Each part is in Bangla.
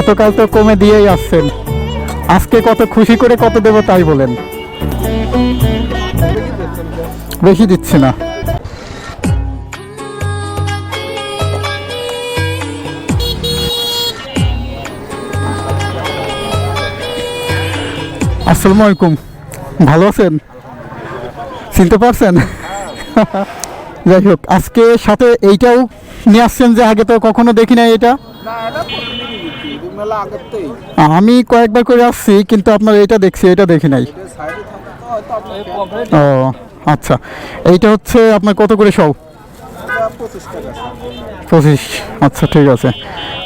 এতকাল তো কমে দিয়েই আসছেন। আজকে কত খুশি করে কত দেবো তাই বলেন। বেশি দিচ্ছি না। আসসালামু আলাইকুম। ভালো আছেন? চিনতে পারছেন? যাই হোক, আজকে সাথে এইটাও নিয়ে আসছেন যে আগে তো কখনো দেখি নাই এটা। আমি কয়েকবার করে আসছি কিন্তু আপনার এটা দেখছি এটা দেখি নাই। ও আচ্ছা। এইটা হচ্ছে আপনার কত করে সব? পঁচিশ পঁচিশ আচ্ছা ঠিক আছে।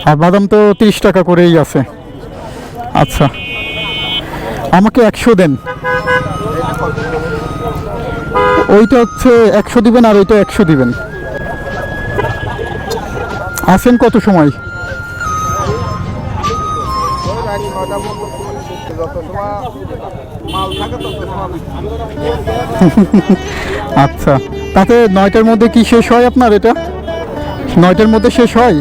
আর বাদাম তো তিরিশ টাকা করেই আছে। আচ্ছা। আমাকে একশো দেন। ওইটা হচ্ছে একশো দিবেন আর ওইটা একশো দিবেন। আসেন কত সময়? বন্ধ যত সময় মাল থাকে তত সময় আচ্ছা তাতে নয়টার মধ্যে কি শেষ হয় আপনার এটা? নয়টার মধ্যে শেষ হয়?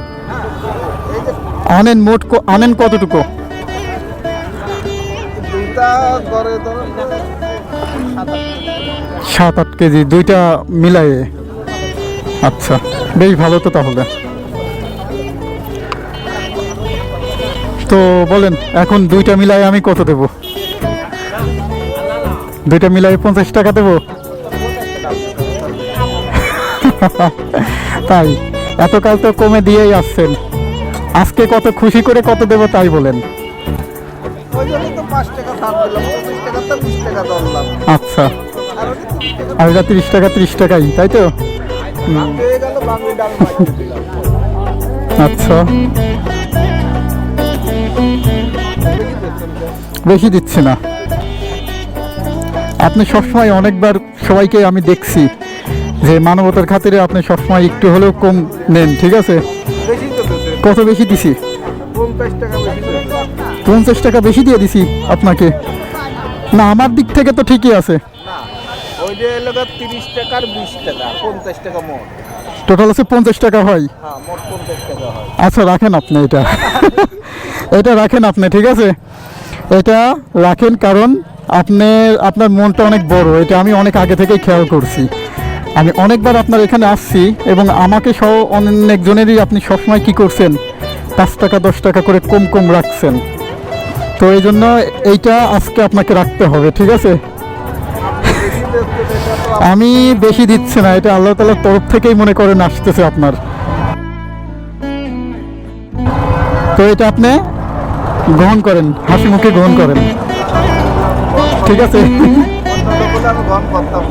আনেন মোট আনেন কতটুকু? সাত আট কেজি দুইটা মিলায়ে। আচ্ছা বেশ ভালো তো তাহলে। তো বলেন, এখন দুইটা মিলাই আমি কত দেব? দুইটা মিলাই পঞ্চাশ টাকা দেব? তাই এতকাল তো কমে দিয়েই আসছেন। আজকে কত খুশি করে কত দেব তাই বলেন। আচ্ছা আর এটা তিরিশ টাকা, তিরিশ টাকাই, তাই তো? আচ্ছা। বেশি দিচ্ছি না। আপনি সবসময় অনেকবার সবাইকে আমি দেখছি যে মানবতার খাতিরে আপনি সবসময় একটু হলেও কম নেন ঠিক আছে? কত বেশি দিছি? পঞ্চাশ টাকা বেশি দিয়ে দিছি আপনাকে। না আমার দিক থেকে তো ঠিকই আছে। টোটাল আছে হয়। পঞ্চাশ টাকা হয়। আচ্ছা রাখেন আপনি এটা। এটা রাখেন আপনি ঠিক আছে? এটা রাখেন কারণ আপনি আপনার মনটা অনেক বড়। এটা আমি অনেক আগে থেকেই খেয়াল করছি। আমি অনেকবার আপনার এখানে আসছি এবং আমাকে সহ অনেকজনেরই আপনি সবসময় কি করছেন? পাঁচ টাকা, দশ টাকা করে কম কম রাখছেন। তো এই জন্য এইটা আজকে আপনাকে রাখতে হবে, ঠিক আছে? আমি বেশি দিচ্ছি না, এটা আল্লাহ তালার তরফ থেকেই মনে করেন আসতেছে আপনার। তো এটা আপনি গ্রহণ করেন, হাসি মুখে গ্রহণ করেন। ঠিক আছে।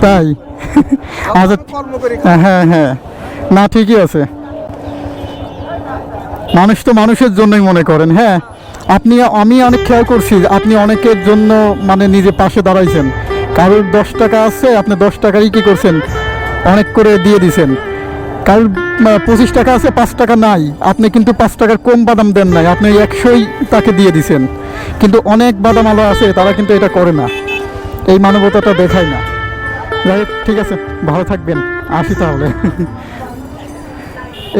তাই। আচ্ছা হ্যাঁ হ্যাঁ। না, ঠিকই আছে। মানুষ তো মানুষের জন্যই মনে করেন হ্যাঁ? আপনি, আমি অনেক খেয়াল করছি আপনি অনেকের জন্য মানে নিজে পাশে দাঁড়াইছেন। কারোর দশ টাকা আছে, আপনি দশ টাকারই কি করছেন? অনেক করে দিয়ে দিছেন। কারোর পঁচিশ টাকা আছে, পাঁচ টাকা নাই। আপনি কিন্তু পাঁচ টাকার কম বাদাম দেন নাই। আপনি একশোই তাকে দিয়ে দিছেন। কিন্তু অনেক বাদাম আলো আছে, তারা কিন্তু এটা করে না। এই মানবতাটা দেখায় না। যাই ঠিক আছে, ভালো থাকবেন। আসি তাহলে।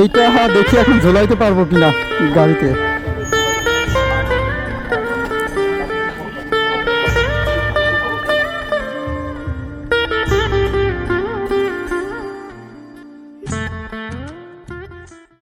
এইটা হ্যাঁ দেখি এখন ঝোলাইতে পারব কিনা গাড়িতে।